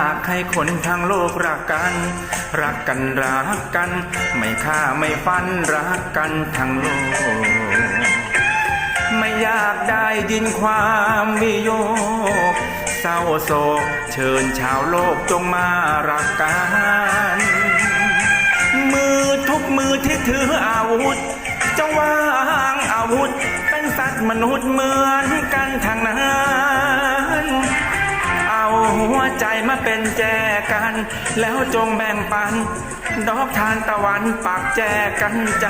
ากให้คนทั้งโลกรักกัน รักกันรักกัน ไม่ฆ่าไม่ฟันรักกันทั้งโลก ไม่อยากได้ยินความวิโยคเศร้าโศกเชิญชาวโลกจงมารักกัน มือทุกมือที่ถืออาวุธจะวางอาวุธ เป็นสัตว์มนุษย์เหมือนกันทางนั้น หัวใจมาเป็นแจกัน แล้วจงแบ่งปัน ดอกทานตะวันปักแจกันใจ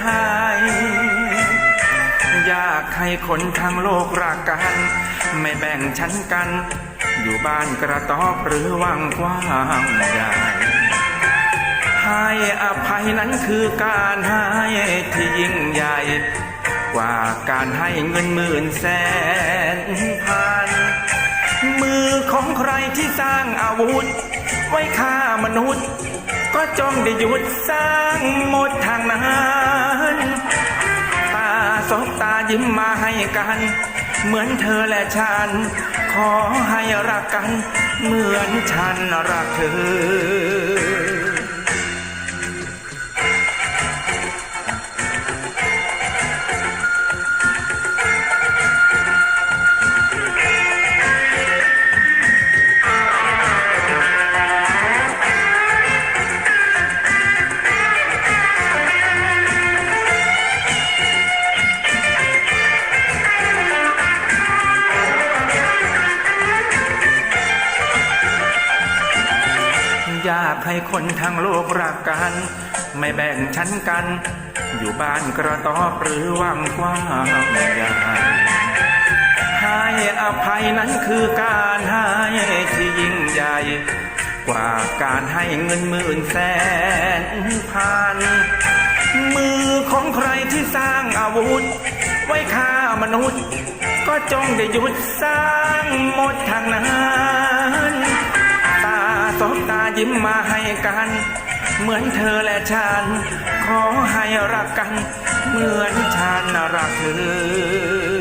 อยากให้คนทั้งโลกรักกัน ไม่แบ่งชั้นกัน อยู่บ้านกระต๊อบหรือวังกว้างใหญ่ให้อภัยนั้นคือการให้ที่ยิ่งใหญ่ กว่าการให้เงินหมื่นแสนพัน มือของใครที่สร้างอาวุธ ไว้ฆ่ามนุษย์ ก็จงได้หยุดสร้างหมดทางนั้นตาสบตายิ้มมาให้กัน เหมือนเธอและฉัน ขอให้รักกัน เหมือนฉันรักเธอ อยากให้คนทั้งโลกรักกัน ไม่แบ่งชั้นกัน อยู่บ้านกระต๊อบหรือวังกว้างใหญ่ให้อภัยนั้นคือการให้ที่ยิ่งใหญ่ กว่าการให้เงินหมื่นแสนพันมือของใครที่สร้างอาวุธ ไว้ฆ่ามนุษย์ ก็จงได้หยุดสร้างหมดทางนั้น ตาสบต ยิ้มมาให้กัน เหมือนเธอและฉัน ขอให้รักกัน เหมือนฉันรักเธอ